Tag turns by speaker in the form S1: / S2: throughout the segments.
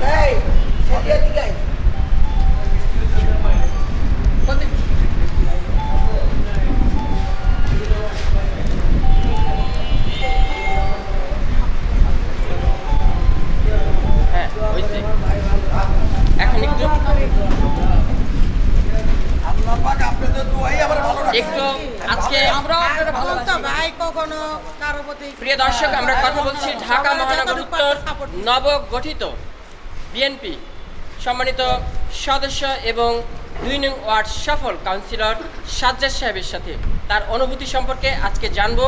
S1: Hey, hey,
S2: hey, hey. ভাই কখনো কারও প্রতি
S1: প্রিয় দর্শক আমরা কথা বলছি ঢাকা মহানগর উত্তর। নবগঠিত বিএনপি সম্মানিত সদস্য এবং দুই নং ওয়ার্ড সফল কাউন্সিলর সাজ্জাদ সাহেবের সাথে তার অনুভূতি সম্পর্কে আজকে জানব।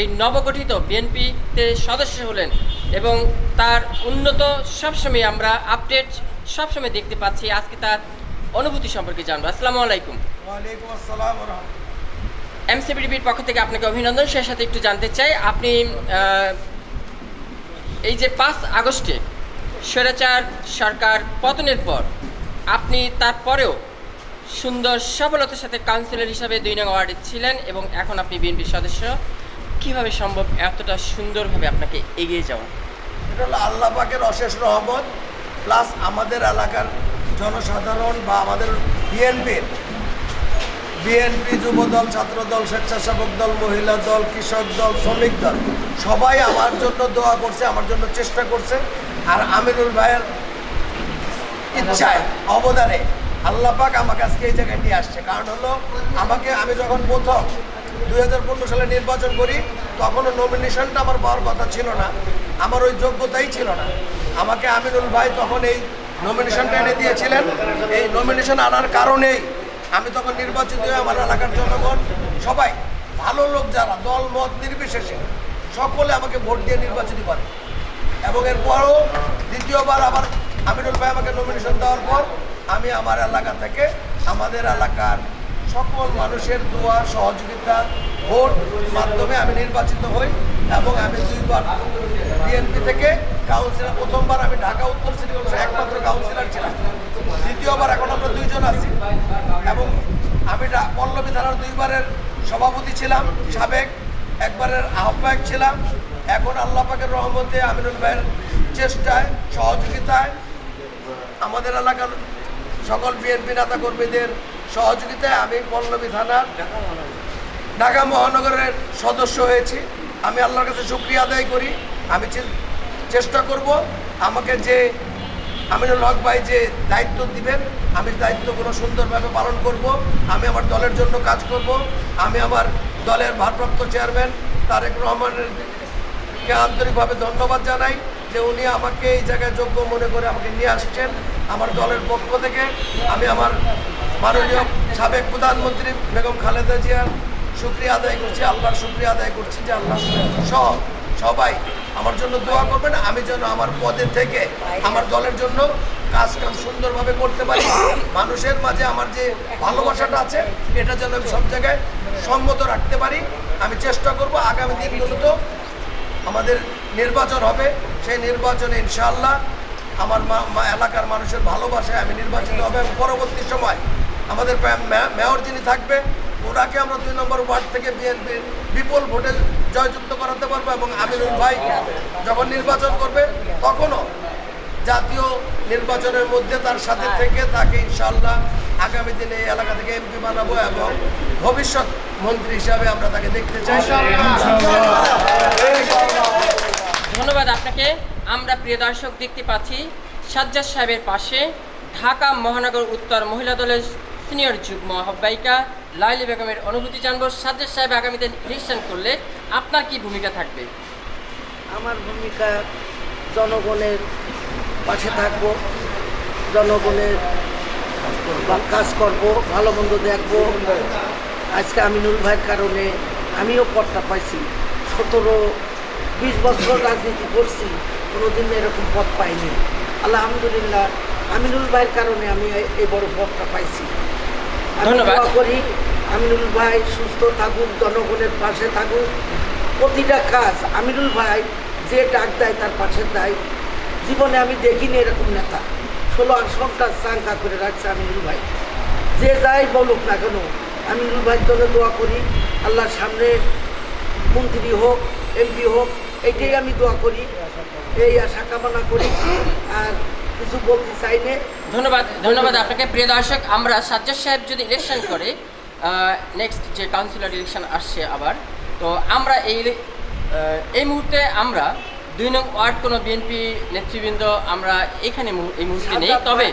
S1: এই নবগঠিত বিএনপিতে সদস্য হলেন এবং তার উন্নত সবসময় আমরা আপডেট সবসময় দেখতে পাচ্ছি। আজকে তার অনুভূতি সম্পর্কে জানব। আসসালামু আলাইকুম।
S3: ওয়ালাইকুম আসসালাম ওয়া রাহমাতুল্লাহ।
S1: এমসিবিডিবির পক্ষ থেকে আপনাকে অভিনন্দন। সেই সাথে একটু জানতে চাই, আপনি এই যে পাঁচ আগস্টে স্বৈরাচার সরকার পতনের পর আপনি তারপরেও সুন্দর সফলতার সাথে কাউন্সিলর হিসাবে দুই নং ওয়ার্ডে ছিলেন এবং এখন আপনি বিএনপির সদস্য। কীভাবে সম্ভব এতটা সুন্দরভাবে আপনাকে এগিয়ে যাওয়া?
S3: এটা হলো আল্লাহ অশেষ রহমত প্লাস আমাদের এলাকার জনসাধারণ বা আমাদের বিএনপির বিএনপি যুবদল, ছাত্রদল, স্বেচ্ছাসেবক দল, মহিলা দল, কৃষক দল, শ্রমিক দল, সবাই আমার জন্য দোয়া করছে, আমার জন্য চেষ্টা করছে। আর আমিরুল ভাইয়ের ইচ্ছায়, অবদানে আল্লাহ পাক আমাকে আজকে এই জায়গায় নিয়ে আসছে। কারণ হলো, আমাকে আমি যখন প্রথম দুই হাজার পনেরো সালে নির্বাচন করি, তখনও নমিনেশনটা আমার পাওয়ার কথা ছিল না, আমার ওই যোগ্যতাই ছিল না। আমাকে আমিনুল ভাই তখন এই নমিনেশনটা এনে দিয়েছিলেন। এই নমিনেশন আনার কারণেই আমি তখন নির্বাচিত হয়ে আমার এলাকার জনগণ, সবাই, ভালো লোক যারা, দল, মত নির্বিশেষে সকলে আমাকে ভোট দিয়ে নির্বাচিত করে। এবং এরপরও দ্বিতীয়বার আবার আমিরুল ভাই আমাকে নমিনেশন দেওয়ার পর আমি আমার এলাকা থেকে আমাদের এলাকার সকল মানুষের দোয়া, সহযোগিতা, ভোট মাধ্যমে আমি নির্বাচিত হই এবং আমি দুইবার বিএনপি থেকে কাউন্সিলর, প্রথমবার আমি ঢাকা উত্তর সিটি কর্পোরেশন একমাত্র কাউন্সিলর ছিলাম। দ্বিতীয়বার এখন আমরা দুইজন আছি এবং আমি পল্লবী থানার দুইবারের সভাপতি ছিলাম, সাবেক একবারের আহ্বায়ক ছিলাম। এখন আল্লাহ পাকের রহমতে আমিনুল ভাইয়ের চেষ্টায়, সহযোগিতায় আমাদের এলাকার সকল বিএনপি নেতা কর্মীদের সহযোগিতায় আমি পল্লবী থানার ঢাকা মহানগরের সদস্য হয়েছি। আমি আল্লাহর কাছে শুক্রিয়া আদায় করি। আমি চেষ্টা করব আমাকে যে আমিনুল হক ভাই যে দায়িত্ব দিবেন, আমি দায়িত্বগুলো সুন্দরভাবে পালন করব। আমি আমার দলের জন্য কাজ করব। আমি আমার দলের ভারপ্রাপ্ত চেয়ারম্যান তারেক রহমানের কে আন্তরিকভাবে ধন্যবাদ জানাই। যে উনি আমাকে এই জায়গায় যোগ্য মনে করে আমাকে নিয়ে আসছেন আমার দলের পক্ষ থেকে। আমি আমার মাননীয় সাবেক প্রধানমন্ত্রী বেগম খালেদা জিয়ার শুক্রিয়া আদায় করছি, আল্লাহর শুক্রিয়া আদায় করছি যে আল্লাহ সব, সবাই আমার জন্য দোয়া করবেন। আমি যেন আমার পদে থেকে আমার দলের জন্য কাজ কাম সুন্দরভাবে করতে পারি। মানুষের মাঝে আমার যে ভালোবাসাটা আছে, এটা যেন আমি সব জায়গায় সম্মত রাখতে পারি। আমি চেষ্টা করব আগামী দিনগুলোতেও আমাদের নির্বাচন হবে সেই নির্বাচনে ইনশাআল্লাহ আমার মা- এলাকার মানুষের ভালোবাসায় আমি নির্বাচিত হবে এবং পরবর্তী সময় আমাদের মেয়র যিনি থাকবে ওনাকে আমরা দুই নম্বর ওয়ার্ড থেকে বিএনপির বিপুল ভোটে জয়যুক্ত করাতে পারব এবং আমিনুল ভাই যখন নির্বাচন করবে তখনও জাতীয় নির্বাচনের মধ্যে তার সাথে থেকে তাকে ইনশাল্লাহ আগামী দিনে এই এলাকা থেকে এমপি বানাবো এবং ভবিষ্যৎ মন্ত্রী হিসাবে আমরা তাকে দেখতে চাই।
S1: ধন্যবাদ আপনাকে। আমরা প্রিয় দর্শক দেখতে পাচ্ছি সাজ্জাদ সাহেবের পাশে ঢাকা মহানগর উত্তর মহিলা দলের সিনিয়র যুগ্ম আহ্বায়িকা লাইলি বেগমের অনুভূতি জানব। সাজ্জাদ সাহেব আগামীতে ইলেকশন করলে আপনার কি ভূমিকা থাকবে?
S2: আমার ভূমিকা জনগণের পাশে থাকব, জনগণের কাজ করব, ভালো মন্দ দেখব। আজকে আমিনুল ভাইয়ের কারণে আমিও পদটা পাইছি। সতেরো বিশ বছর রাজনীতি করছি কোনোদিন এরকম পদ পাইনি। আলহামদুলিল্লাহ আমিনুল ভাইয়ের কারণে আমি এই- বড় পদটা পাইছি।
S1: ধন্যবাদ।
S2: করি আমিনুল ভাই সুস্থ থাকুক জনগণের পাশে থাকুক। প্রতিটা কাজ আমিনুল ভাই যে ডাক দেয় তার পাশে দেয়। জীবনে আমি দেখিনি এরকম নেতা। ষোলো আসনটা চাঙ্কা করে রাখছে আমিনুল ভাই। যে যাই বলুক না কেন আমিনুল ভাইয়ের জন্য দোয়া করি। আল্লাহর সামনে মন্ত্রী হোক এমপি হোক এইটাই আমি দোয়া করি এই আশা কামনা করি আর কিছু বলতে চাই না।
S1: ধন্যবাদ ধন্যবাদ আপনাকে প্রিয় দর্শক। আমরা সাজ্জাদ সাহেব যদি ইলেকশন করে নেক্সট যে কাউন্সিলর ইলেকশন আসছে আবার তো আমরা এই এই মুহূর্তে আমরা দুই নং ওয়ার্ড কোনো বিএনপি নেতৃবৃন্দ আমরা এখানে এই মুহূর্তে নেই। তবে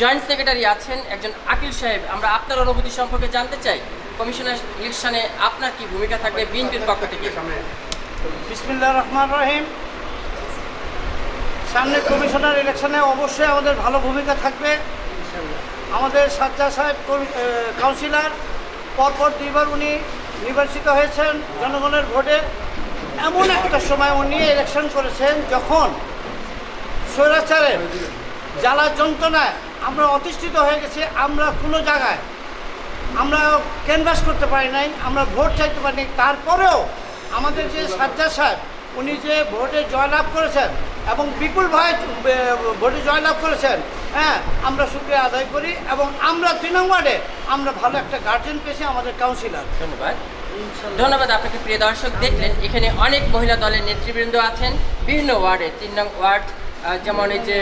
S1: জয়েন্ট সেক্রেটারি আছেন একজন আকিল সাহেব। আমরা আপনার অনুভূতি সম্পর্কে জানতে চাই। কমিশনার ইলেকশনে আপনার কি ভূমিকা থাকবে? বিএনপির পক্ষ থেকে।
S4: বিসমিল্লাহ রহমান রহিম। সামনে কমিশনার ইলেকশনে অবশ্যই আমাদের ভালো ভূমিকা থাকবে। আমাদের সাজ্জা সাহেব কাউন্সিলর, পরপর দুইবার উনি নির্বাচিত হয়েছেন জনগণের ভোটে। এমন একটা সময় উনি ইলেকশন করেছেন যখন স্বৈরাচারের জ্বালা যন্ত্রণায় আমরা অতিষ্ঠিত হয়ে গেছি, আমরা কোনো জায়গায় আমরা ক্যানভাস করতে পারি নাই, আমরা ভোট চাইতে পারিনি তারপরেও আমাদের যে সাজ্জা সাহেব উনি যে ভোটে জয়লাভ করেছেন এবং বিপুল ভাই ভোটে জয়লাভ করেছেন হ্যাঁ আমরা শুক্রিয়া আদায় করি এবং আমরা তিন নম্বরে আমরা ভালো একটা গার্জেন পেয়েছি আমাদের কাউন্সিলর
S1: ধন্যবাদ। ধন্যবাদ আপনাকে প্রিয় দর্শক। দেখলেন এখানে অনেক মহিলা দলের নেতৃবৃন্দ আছেন। বিভিন্ন ওয়ার্ডে তিন নং ওয়ার্ড যেমন এই যে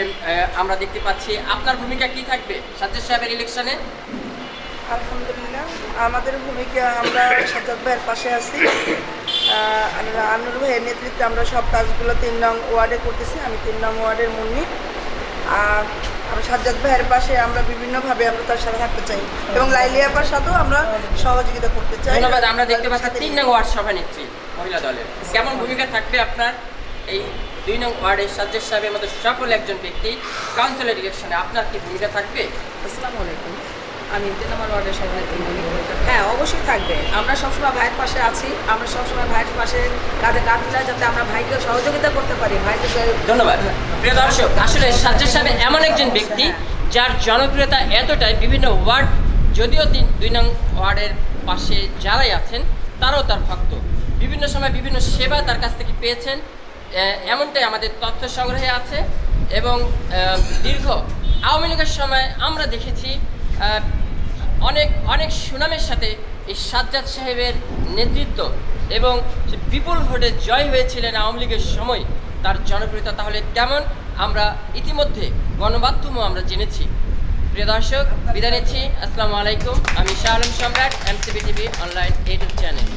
S1: আমরা দেখতে পাচ্ছি। আপনার ভূমিকা কি থাকবে সাজ্জাদ সাহেবের ইলেকশনে
S5: আলহামদুলিল্লাহ। আমাদের ভূমিকা আমরা সাজ্জাদ ভাইয়ের পাশে আছি। আনুর ভাইয়ের নেতৃত্বে আমরা সব কাজগুলো তিন নং ওয়ার্ডে করতেছি আমি তিন নং ওয়ার্ডের মুন্নি। আর আমরা সাজ্জাদ ভাইয়ের পাশে আমরা বিভিন্নভাবে আমরা তার সাথে থাকতে চাই। এবং লাইলিয়াপার সাথেও আমরা সহযোগিতা করতে চাই।
S1: ধন্যবাদ আমরা দেখতে পাচ্ছি তিন নং ওয়ার্ড সভানেত্রী মহিলা দলের। কেমন ভূমিকা থাকবে আপনার? এই দুই নং ওয়ার্ডের সাজ্জাদ সাহেবের মতো সফল একজন ব্যক্তি কাউন্সিলর ইলেকশনে আপনার কি ভূমিকা থাকবে?
S6: আসসালামু আলাইকুম। আমি তিন নম্বর ওয়ার্ডের সভানেত্রী মনি হ্যাঁ অবশ্যই থাকবে। আমরা সবসময় ভাইয়ের পাশে আছি। আমরা সবসময় ভাইয়ের পাশে কাঁধে কাঁধ মিলাই যাতে আমরা ভাইকে সহযোগিতা করতে পারি, ভাইকে
S1: ধন্যবাদ। প্রিয় দর্শক, আসলে সাজ্জাদ সাহেব এমন একজন ব্যক্তি যার জনপ্রিয়তা এতটাই বিভিন্ন ওয়ার্ড, যদিও তিন দুই নং ওয়ার্ডের পাশে যারাই আছেন, তারাও তার ভক্ত। বিভিন্ন সময় বিভিন্ন সেবা তার কাছ থেকে পেয়েছেন। এমনটাই আমাদের তথ্য সংগ্রহে আছে এবং দীর্ঘ আওয়ামী লীগের সময় আমরা দেখেছি অনেক অনেক সুনামের সাথে এই সাজ্জাদ সাহেবের নেতৃত্ব এবং বিপুল ভোটে জয় হয়েছিলেন আওয়ামী লীগের সময়, তার জনপ্রিয়তা তাহলে কেমন? আমরা ইতিমধ্যে গণমাধ্যমও আমরা জেনেছি। প্রিয় দর্শক, বিদায় নিচ্ছি। আসসালামু আলাইকুম। আমি Shah Alam Samrat, MCB TV online YouTube channel.